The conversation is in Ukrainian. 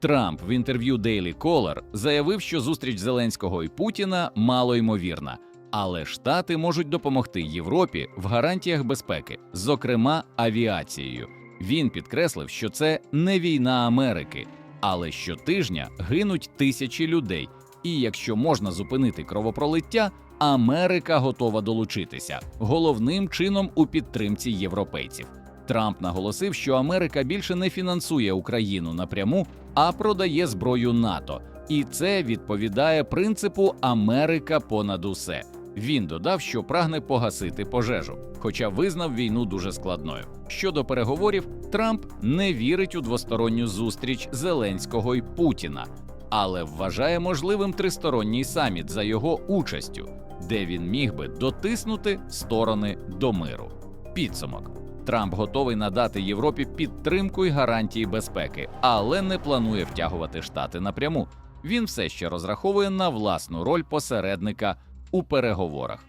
Трамп в інтерв'ю Daily Caller заявив, що зустріч Зеленського і Путіна малоймовірна, але Штати можуть допомогти Європі в гарантіях безпеки, зокрема авіацією. Він підкреслив, що це не війна Америки, але щотижня гинуть тисячі людей. І якщо можна зупинити кровопролиття, Америка готова долучитися головним чином у підтримці європейців. Трамп наголосив, що Америка більше не фінансує Україну напряму, а продає зброю НАТО, і це відповідає принципу Америка понад усе. Він додав, що прагне погасити пожежу, хоча визнав війну дуже складною. Щодо переговорів, Трамп не вірить у двосторонню зустріч Зеленського і Путіна, але вважає можливим тристоронній саміт за його участю, де він міг би дотиснути сторони до миру. Підсумок. Трамп готовий надати Європі підтримку і гарантії безпеки, але не планує втягувати штати напряму. Він все ще розраховує на власну роль посередника у переговорах.